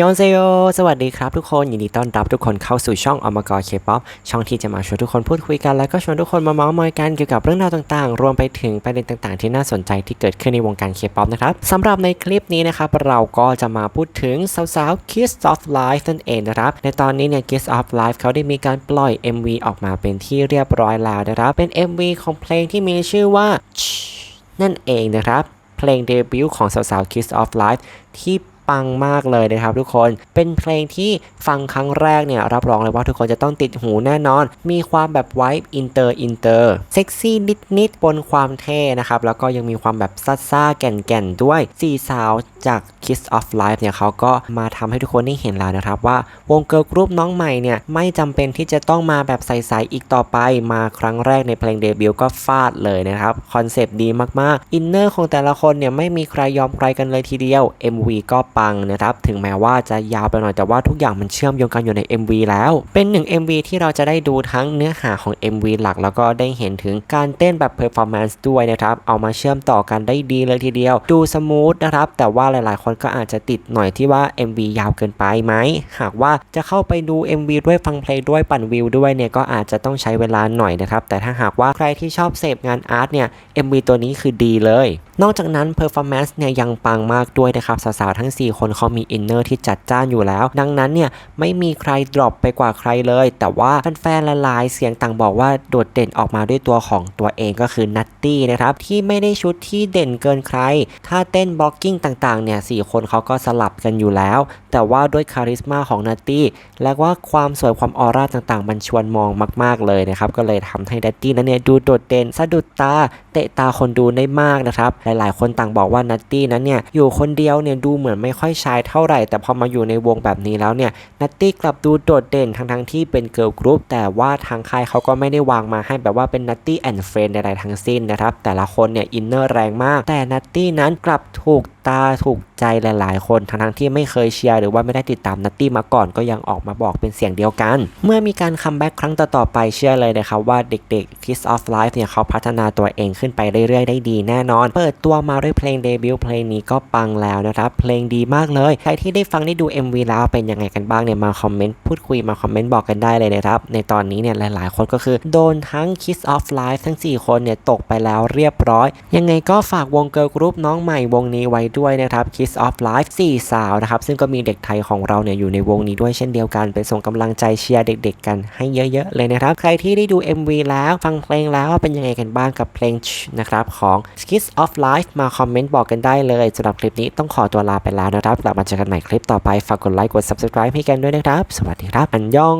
ยอนเซโย สวัสดีครับทุกคน ยินดีต้อนรับทุกคนเข้าสู่ช่องอมกรเคป๊อปช่องที่จะมาชวนทุกคนพูดคุยกัน แล้วก็ชวนทุกคนมาเมาส์มอยกันเกี่ยวกับเรื่องราวต่างๆ รวมไปถึงประเด็นต่างๆ ที่น่าสนใจที่เกิดขึ้นในวงการเคป๊อปนะครับสำหรับในคลิปนี้นะครับ เราก็จะมาพูดถึงสาวๆ Kiss of Life นั่นเองนะครับ ในตอนนี้เนี่ย Kiss of Life เขาได้มีการปล่อย MV ออกมาเป็นที่เรียบร้อยแล้วนะครับ เป็น MV ของเพลงที่มีชื่อว่านั่นเองนะครับ เพลงเดบิวต์ของสาวๆ Kiss of Life ที่ ปังมากเลยนะครับทุกคน เป็นเพลงที่ฟังครั้งแรกเนี่ยรับรองเลยว่าทุกคนจะต้องติดหูแน่นอน มีความแบบไวท์อินเตอร์อินเตอร์เซ็กซี่นิดๆบนความเท่นะครับ แล้วก็ยังมีความแบบซ่าซ่าๆแก่นๆด้วยสี่สาวจาก Kiss of Life เนี่ยเขาก็มาทำให้ทุกคนได้เห็นแล้วนะครับ ว่าวงเกิร์ลกรุ๊ปน้องใหม่เนี่ยไม่จำเป็นที่จะต้องมาแบบใสๆอีกต่อไปมาครั้งแรกในเพลงเดบิวต์ก็ฟาดเลยนะครับคอนเซปต์ดีมากๆอินเนอร์ของแต่ละคนเนี่ยไม่มีใครยอมใครกันเลยทีเดียว MV ก็ปังนะครับถึงแม้ว่าจะยาวไปหน่อยแต่ว่าทุกอย่างมันเชื่อมโยงกันอยู่ใน MV แล้ว เป็นหนึ่ง MV ที่เราจะได้ดูทั้งเนื้อหาของ MV หลัก แล้วก็ได้เห็นถึงการเต้นแบบ performance ด้วยนะครับเอามาเชื่อมต่อกันได้ดีเลยทีเดียว ดูสมูทนะครับแต่ว่าหลายๆ คนก็อาจจะติดหน่อยที่ว่า MV ยาวเกินไปไหมหากว่าจะเข้าไปดู MV ด้วยฟังเพลงด้วยปั่นวิวด้วยเนี่ยก็อาจจะต้องใช้เวลาหน่อยนะครับแต่ถ้าหากว่าใครที่ชอบเสพงานอาร์ตเนี่ย MV ตัวนี้คือดีเลย นอกจากนั้น performance เนี่ยยังปังมากด้วยนะครับสาวๆทั้ง4 คนเขามีอินเนอร์ที่จัดจ้านอยู่แล้ว ดังนั้นเนี่ยไม่มีใครดรอปไปกว่าใครเลย แต่ว่าแฟนๆละลายเสียงต่างบอกว่าโดดเด่นออกมาด้วยตัวของตัวเองก็คือนัตตี้นะครับที่ไม่ได้ชุดที่เด่นเกินใคร ถ้าเต้นบล็อกกิ้งต่างๆเนี่ยสคนเขาก็สลับกันอยู่แล้ว แต่ว่าด้วยคาริสมาของนัตตี้และว่าความสวยความออร่าต่างๆ มันชวนมองมาก ๆเลยนะครับก็เลยทำให้นัตตี้นั้นเนี่ยดูโดดเด่นสะดุดตาเตะตาคนดูได้มากนะครับหลายๆ คนต่างบอกว่านัตตี้นั้นเนี่ยอยู่คนเดียวเนี่ยดูเหมือนไม่ไม่ค่อยใช้เท่าไหร่ แต่พอมาอยู่ในวงแบบนี้แล้วเนี่ยนัตตี้กลับดูโดดเด่นทั้งทั้งที่เป็นเกิร์ลกรุ๊ปแต่ว่าทางค่ายเขาก็ไม่ได้วางมาให้แบบว่าเป็นนัตตี้แอนด์เฟรนใดๆทั้งสิ้นนะครับแต่ละคนเนี่ยอินเนอร์แรงมาก แต่นัตตี้นั้นกลับถูกตาถูกใจหลาย ๆ คนทั้งทั้งๆที่ไม่เคยเชียร์หรือว่าไม่ได้ติดตามนัตตี้มาก่อนก็ยังออกมาบอกเป็นเสียงเดียวกัน เมื่อมีการคัมแบ็กครั้งต่อ ๆ ไปเชื่อเลยนะครับว่าเด็ก ๆ Kiss of Life เนี่ยเขาพัฒนาตัวเองขึ้นไปเรื่อย ๆ ได้ดีแน่นอน เปิดตัวมาด้วยเพลงเดบิวต์เพลงนี้ก็ปังแล้วนะครับ เพลงดีมากเลย ใครที่ได้ฟังได้ดู MV แล้วเป็นยังไงกันบ้างเนี่ยมาคอมเมนต์พูดคุยมาคอมเมนต์บอกกันได้เลยนะครับ ในตอนนี้เนี่ยหลาย ๆ คนก็คือโดนทั้ง Kiss of Life ทั้ง 4 คนเนี่ยตกไปแล้วเรียบร้อย ยังไงก็ฝากวงเกิร์ลกรุ๊ปน้องใหม่วงนี้ไว้ด้วยนะครับ Kiss of Life 4 สาวนะครับ ซึ่งก็มีเด็กไทยของเราเนี่ยอยู่ในวงนี้ด้วยเช่นเดียวกันไปส่งกำลังใจเชียร์เด็กๆ กันให้เยอะๆ เลยนะครับ ใครที่ได้ดู MV แล้วฟังเพลงแล้วเป็นยังไงกันบ้างกับเพลงนะครับของ Kiss of Life มาคอมเมนต์บอกกันได้เลยสำหรับคลิปนี้ต้องขอตัวลาไปแล้วนะครับกลับมาเจอกันใหม่คลิปต่อไปฝากกดไลค์กด subscribe ให้กันด้วยนะครับ สวัสดีครับอันยอง